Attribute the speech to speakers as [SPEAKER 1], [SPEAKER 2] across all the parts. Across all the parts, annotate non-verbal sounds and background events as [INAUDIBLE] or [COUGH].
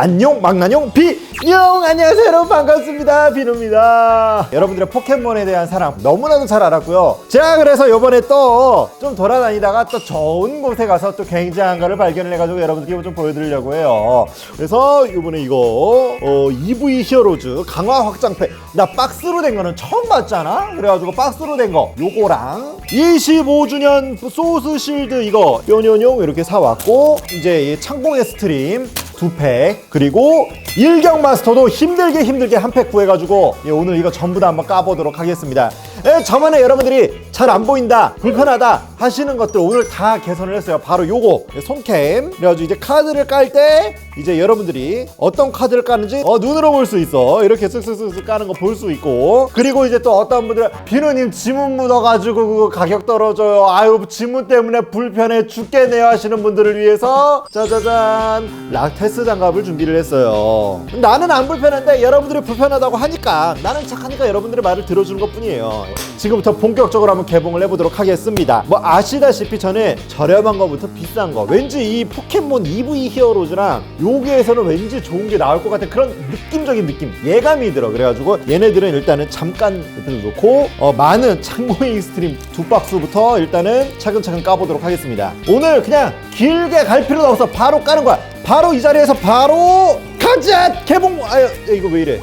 [SPEAKER 1] 안녕 망나뇽 비뇽! 안녕하세요 여러분. 반갑습니다. 비누입니다. 여러분들의 포켓몬에 대한 사랑 너무나도 잘 알았고요. 제가 그래서 요번에 또 좀 돌아다니다가 또 좋은 곳에 가서 또 굉장한 거를 발견을 해가지고 여러분들께 좀 보여드리려고 해요. 그래서 요번에 이거 어, EV 히어로즈 강화 확장팩. 나 박스로 된 거는 처음 봤잖아? 그래가지고 박스로 된 거. 요거랑 25주년 소스 실드 이거. 뾰뇨뇨 이렇게 사왔고 이제 이 창공의 스트림 두 팩 그리고 일경 마스터도 힘들게 힘들게 한 팩 구해가지고 예, 오늘 이거 전부 다 한번 까보도록 하겠습니다 예, 저번에 여러분들이 잘 안 보인다 불편하다 하시는 것들 오늘 다 개선을 했어요. 바로 요거 예, 손캠. 그래가지고 이제 카드를 깔 때 이제 여러분들이 어떤 카드를 까는지 어, 눈으로 볼 수 있어. 이렇게 쓱쓱쓱쓱 까는 거 볼 수 있고. 그리고 이제 또 어떤 분들은 비누님 지문 묻어가지고 그거 가격 떨어져요. 아유 지문 때문에 불편해 죽겠네요 하시는 분들을 위해서 짜자잔. 락테스 장갑을 준비를 했어요. 나는 안 불편한데 여러분들이 불편하다고 하니까 나는 착하니까 여러분들의 말을 들어주는 것 뿐이에요 지금부터 본격적으로 한번 개봉을 해보도록 하겠습니다. 뭐 아시다시피 저는 저렴한 거부터 비싼 거 왠지 이 포켓몬 EV 히어로즈랑 여기에서는 왠지 좋은 게 나올 것 같은 그런 느낌적인 느낌 예감이 들어. 그래가지고 얘네들은 일단은 잠깐 옆에 놓고 어, 많은 창고의 익스트림 두 박스부터 일단은 차근차근 까보도록 하겠습니다. 오늘 그냥 길게 갈 필요도 없어. 바로 까는 거야. 바로 이 자리에서 바로 가자! 개봉! 아유 이거 왜 이래?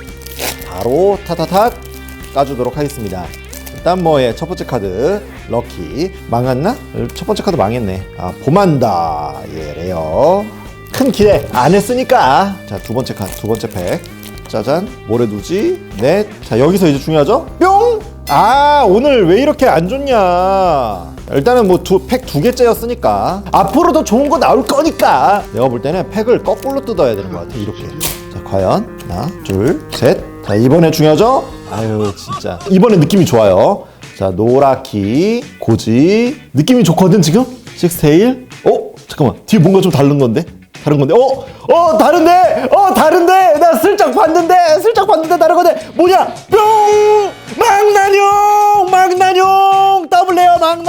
[SPEAKER 1] 바로 타타탁 까주도록 하겠습니다 뭐의 첫 번째 카드 럭키. 망했나? 첫 번째 카드 망했네. 아 보만다. 예 레어. 큰 기대 안 했으니까. 자 두 번째 카드 두 번째 팩. 짜잔 뭐래 두지? 넷자 여기서 이제 중요하죠? 뿅 아 오늘 왜 이렇게 안 좋냐? 일단은 뭐 두 팩 두 개째였으니까. 앞으로도 좋은 거 나올 거니까. 내가 볼 때는 팩을 거꾸로 뜯어야 되는 것 같아 이렇게. 자 과연. 하나 둘셋 자 이번에 중요하죠? 아유 진짜. 이번에 느낌이 좋아요. 자 노라키 고지. 느낌이 좋거든 지금? 식스테일 어? 잠깐만. 뒤에 뭔가 좀 다른 건데? 다른 건데? 어? 어 다른데? 어 다른데? 나 슬쩍 봤는데 슬쩍 봤는데 다른 건데 뭐냐? 뿅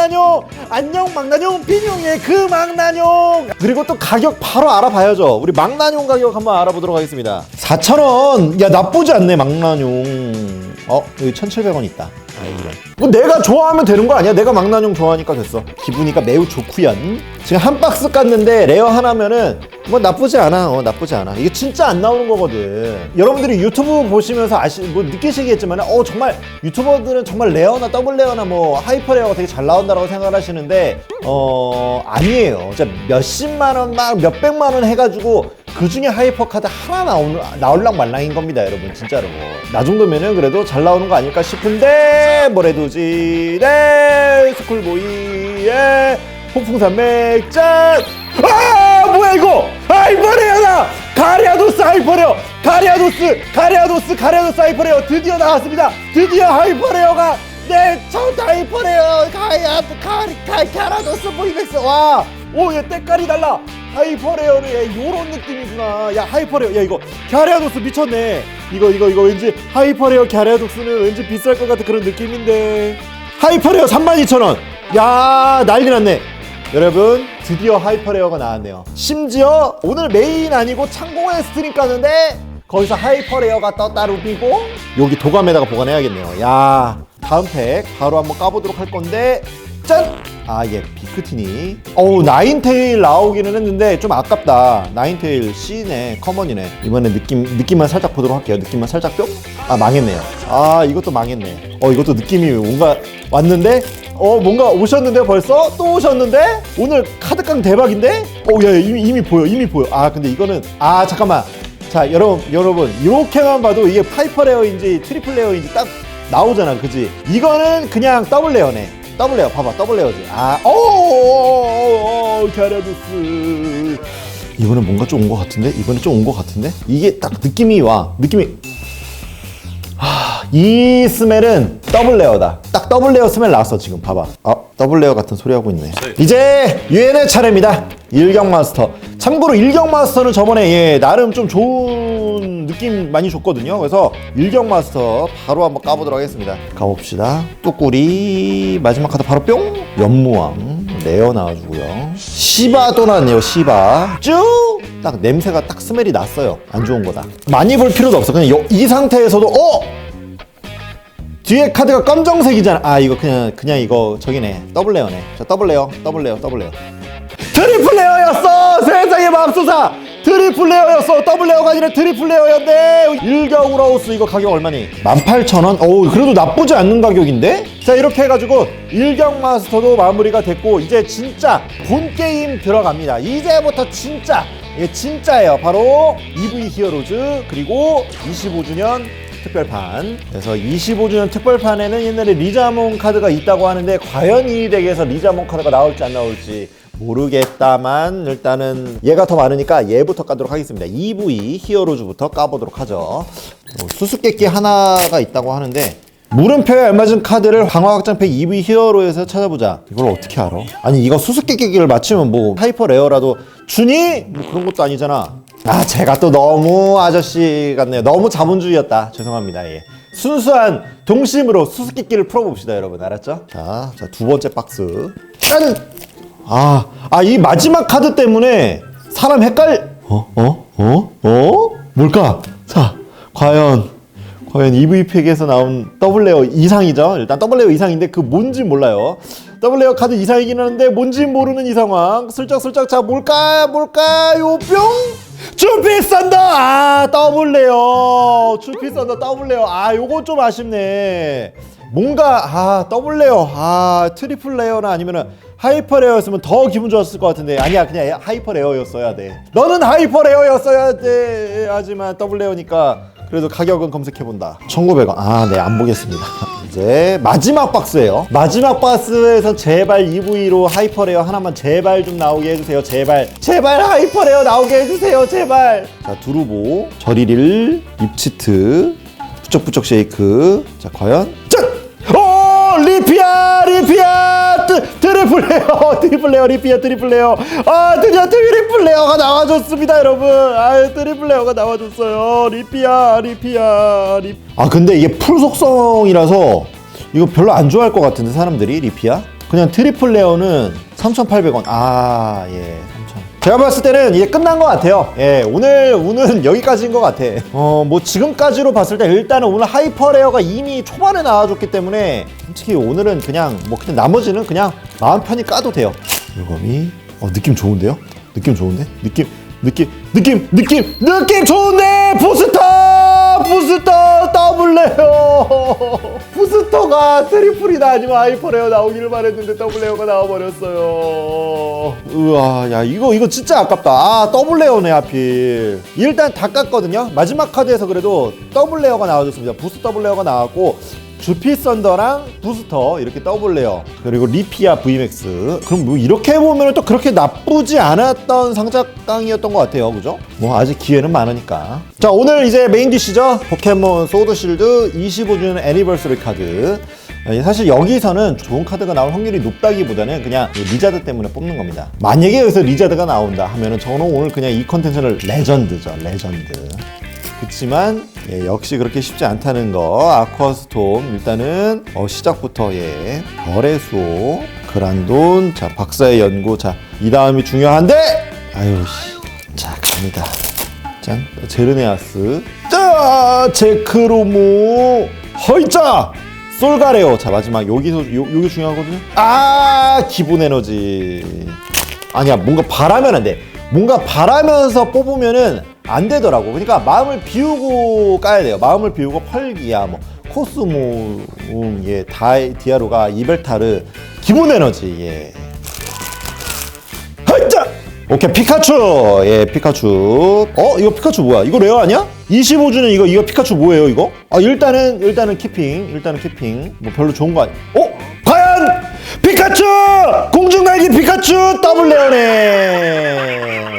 [SPEAKER 1] 망나뇽 안녕 망나뇽. 빈용의 그 망나뇽. 그리고 또 가격 바로 알아봐야죠. 우리 망나뇽 가격 한번 알아보도록 하겠습니다. 4,000원. 야 나쁘지 않네 망나뇽. 어 여기 1,700원 있다 아 이런 뭐 내가 좋아하면 되는 거 아니야? 내가 망나뇽 좋아하니까 됐어. 기분이가 매우 좋구연. 지금 한 박스 깠는데 레어 하나면은 뭐 나쁘지 않아. 어 나쁘지 않아. 이게 진짜 안 나오는 거거든. 여러분들이 유튜브 보시면서 아시 뭐 느끼시겠지만 어 정말 유튜버들은 정말 레어나 더블 레어나 뭐 하이퍼 레어가 되게 잘 나온다라고 생각하시는데 어 아니에요. 진짜 몇십만 원 막 몇백만 원 해가지고 그 중에 하이퍼 카드 하나 나오는 나올랑 말랑인 겁니다, 여러분 진짜로. 나 정도면은 그래도 잘 나오는 거 아닐까 싶은데 뭐래도지 네 스쿨보이의 폭풍산 맥잔! 아 뭐야 이거! 하이퍼레어다 가리아도스 하이퍼레어! 가리아도스 가리아도스 가리아도스 하이퍼레어 드디어 나왔습니다. 드디어 하이퍼레어가 내첫 하이퍼레어! 가야 가리 가 가라도스 보이맥스 와 오 얘 때깔이 달라 하이퍼레어는 얘 요런 느낌이구나. 야 하이퍼레어. 야 이거 갸레아도스 미쳤네. 이거 이거 이거 왠지 하이퍼레어 갸레아도스는 왠지 비쌀 것 같은 그런 느낌인데. 하이퍼레어 32,000원. 야 난리 났네. 여러분 드디어 하이퍼레어가 나왔네요. 심지어 오늘 메인 아니고 창공에 스트림 까는데 거기서 하이퍼레어가 루비고 여기 도감에다가 보관해야겠네요. 야 다음 팩 바로 한번 까보도록 할 건데 짠! 아, 예, 비크티니. 어우, 나인테일 나오기는 했는데 좀 아깝다. 나인테일 C네, 커먼이네. 이번에 느낌, 느낌만 살짝 보도록 할게요. 느낌만 살짝 뿅? 아, 망했네요. 아, 이것도 망했네. 어, 이것도 느낌이 뭔가 왔는데? 어, 뭔가 오셨는데 벌써? 또 오셨는데? 오늘 카드깡 대박인데? 어, 야, 야, 이미, 이미 보여, 이미 보여. 아, 근데 이거는, 아, 잠깐만. 자, 여러분, 여러분, 이렇게만 봐도 이게 파이퍼 레어인지 트리플 레어인지 딱 나오잖아, 그지? 이거는 그냥 더블 레어네. 더블 레어 봐봐 더블 레어지. 아 오오오오 갸라도스 이번에 뭔가 좀 온 것 같은데? 이번에 좀 온 것 같은데? 이게 딱 느낌이 와. 느낌이 이 스멜은 더블 레어다. 딱 더블 레어 스멜 나왔어 지금 봐봐. 아 더블 레어 같은 소리 하고 있네. 이제 유엔의 차례입니다. 일경 마스터. 참고로 일경 마스터는 저번에 예 나름 좀 좋은 느낌 많이 줬거든요. 그래서 일경 마스터 바로 한번 까보도록 하겠습니다. 가봅시다. 뚜꾸리 마지막 카드 바로 뿅 연무왕 레어 나와주고요. 시바 또 나왔네요. 시바 쭉 딱 냄새가 딱 스멜이 났어요. 안 좋은 거다. 많이 볼 필요도 없어. 그냥 요- 이 상태에서도 어 뒤에 카드가 검정색이잖아. 아 이거 그냥 그냥 이거 저기네 더블 레어네. 자 더블 레어, 더블 레어, 더블 레어. 트리플 레어였어! 세상의 맙소사! 트리플 레어였어! 더블 레어가 아니라 트리플 레어였네! 일격우라우스 이거 가격 얼마니? 18,000원? 어우 그래도 나쁘지 않는 가격인데? 자 이렇게 해가지고 일격 마스터도 마무리가 됐고 이제 진짜 본 게임 들어갑니다 이제부터 진짜 이게 진짜예요 바로 EV 히어로즈 그리고 25주년 특별판. 그래서 25주년 특별판에는 옛날에 리자몽 카드가 있다고 하는데 과연 이 덱에서 리자몽 카드가 나올지 안 나올지 모르겠다만 일단은 얘가 더 많으니까 얘부터 까도록 하겠습니다. EV 히어로즈부터 까보도록 하죠. 어, 수수께끼 하나가 있다고 하는데 물음표에 알맞은 카드를 강화 확장팩 EV 히어로에서 찾아보자. 이걸 어떻게 알아? 아니 이거 수수께끼를 맞추면 뭐 하이퍼 레어라도 주니? 뭐 그런 것도 아니잖아. 아 제가 또 너무 아저씨 같네요. 너무 자본주의였다. 죄송합니다. 예. 순수한 동심으로 수수께끼를 풀어봅시다, 여러분. 알았죠? 자, 자 두 번째 박스. 짠! 아, 아 이 마지막 카드 때문에 사람 헷갈. 어, 어, 어, 어? 뭘까? 자, 과연 과연 EV팩에서 나온 더블 레어 이상이죠. 일단 더블 레어 이상인데 그 뭔지 몰라요. 더블 레어 카드 이상이긴 하는데 뭔지 모르는 이 상황. 슬쩍슬쩍 자 뭘까 뭘까요 뿅. 주피 썬더 아 더블레어 주피 썬더 더블레어 아 요거 좀 아쉽네. 뭔가 아 더블레어 아 트리플 레어나 아니면은 하이퍼 레어였으면 더 기분 좋았을 것 같은데 아니야 그냥 하이퍼 레어였어야 돼. 너는 하이퍼 레어였어야 돼. 하지만 더블 레어니까 그래도 가격은 검색해본다. 1900원. 아, 네, 안 보겠습니다. [LAUGHS] 이제 마지막 박스예요. 마지막 박스에서 제발 EV로 하이퍼레어 하나만 제발 좀 나오게 해주세요. 제발. 제발 하이퍼레어 나오게 해주세요. 제발. 자, 두루보, 저리릴, 입치트, 부쩍부쩍 쉐이크. 자, 과연? 리피아! 리피아! 트, 트리플 레어! [LAUGHS] 트리플 레어, 리피아, 트리플 레어. 아, 드디어 트리플 레어가 나와줬습니다, 여러분. 아, 트리플 레어가 나와줬어요. 리피아, 리피아, 리 아, 근데 이게 풀 속성이라서 이거 별로 안 좋아할 것 같은데, 사람들이, 리피아? 그냥 트리플 레어는 3,800원. 아, 예, 3,000. 제가 봤을 때는 이제 끝난 것 같아요. 예, 오늘 운은 [LAUGHS] 여기까지인 것 같아. 어, 뭐 지금까지로 봤을 때 일단은 오늘 하이퍼레어가 이미 초반에 나와줬기 때문에 솔직히 오늘은 그냥 뭐 그냥 나머지는 그냥 마음 편히 까도 돼요. 물검이 어 느낌 좋은데요? 느낌 좋은데? 느낌 느낌 느낌 느낌 느낌 좋은데 부스터 부스터 더블레어. 부스터가 트리플이다. 아니면 하이퍼레어 나오기를 바랬는데 더블레어가 나와버렸어요. 우와 야 이거 이거 진짜 아깝다. 아 더블레어네 하필. 일단 다 깠거든요. 마지막 카드에서 그래도 더블레어가 나와줬습니다. 부스 더블레어가 나왔고 주피 썬더랑 부스터 이렇게 더블 레어 그리고 리피아 VMAX 그럼 뭐 이렇게 보면 또 그렇게 나쁘지 않았던 상작강이었던 것 같아요. 그죠? 뭐 아직 기회는 많으니까. 자 오늘 이제 메인 디시죠? 포켓몬 소드 실드 25주년 애니버서리 카드. 예, 사실 여기서는 좋은 카드가 나올 확률이 높다기보다는 그냥 이 리자드 때문에 뽑는 겁니다. 만약에 여기서 리자드가 나온다 하면은 저는 오늘 그냥 이 컨텐츠를 레전드죠. 레전드 그렇지만 예, 역시 그렇게 쉽지 않다는 거. 아쿠아스톰 일단은 어, 시작부터 예. 별의 수호 그란돈 자 박사의 연구. 자이 다음이 중요한데! 아유 씨 자 갑니다. 짠. 제르네아스. 자 제크로모. 허이자 솔가레오. 자 마지막 여기서 요, 요게 중요하거든요. 아 기본 에너지. 아니야 뭔가 바라면 안 돼. 뭔가 바라면서 뽑으면은 안 되더라고. 그러니까 마음을 비우고 까야 돼요. 마음을 비우고 펄기야 뭐 코스모 음, 예 다이 디아루가 이벨타르 기본 에너지 예. 하자 오케이 피카츄 예 피카츄 어 이거 피카츄 뭐야 이거 레어 아니야? 25주년 이거 이거 피카츄 뭐예요 이거? 아 일단은 일단은 키핑 일단은 키핑 뭐 별로 좋은 거 아니 어 과연 피카츄 공중날개 피카츄 더블 레어네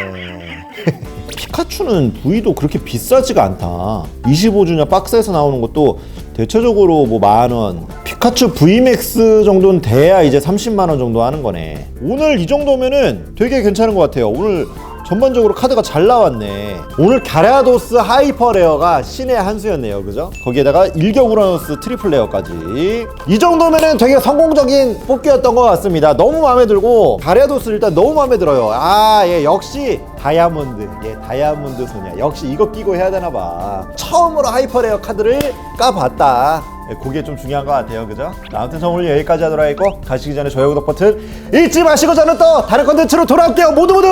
[SPEAKER 1] 피카츄는 부위도 그렇게 비싸지가 않다. 25주년 박스에서 나오는 것도 대체적으로 뭐 만원 피카츄 VMAX 정도는 돼야 이제 30만원 정도 하는 거네. 오늘 이 정도면은 되게 괜찮은 것 같아요. 오늘 전반적으로 카드가 잘 나왔네. 오늘 가라도스 하이퍼레어가 신의 한 수였네요. 그죠? 거기에다가 일격 우라노스 트리플 레어까지. 이 정도면은 되게 성공적인 뽑기였던 것 같습니다. 너무 마음에 들고 가라도스 일단 너무 마음에 들어요. 아 예 역시 다이아몬드. 예 다이아몬드 소냐 역시 이거 끼고 해야 되나 봐. 처음으로 하이퍼레어 카드를 까봤다. 예, 그게 좀 중요한 것 같아요. 그죠? 아무튼 저 오늘 여기까지 하도록 하겠고 가시기 전에 좋아요 구독 버튼 잊지 마시고 저는 또 다른 컨텐츠로 돌아올게요. 모두 모두!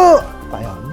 [SPEAKER 1] 빠염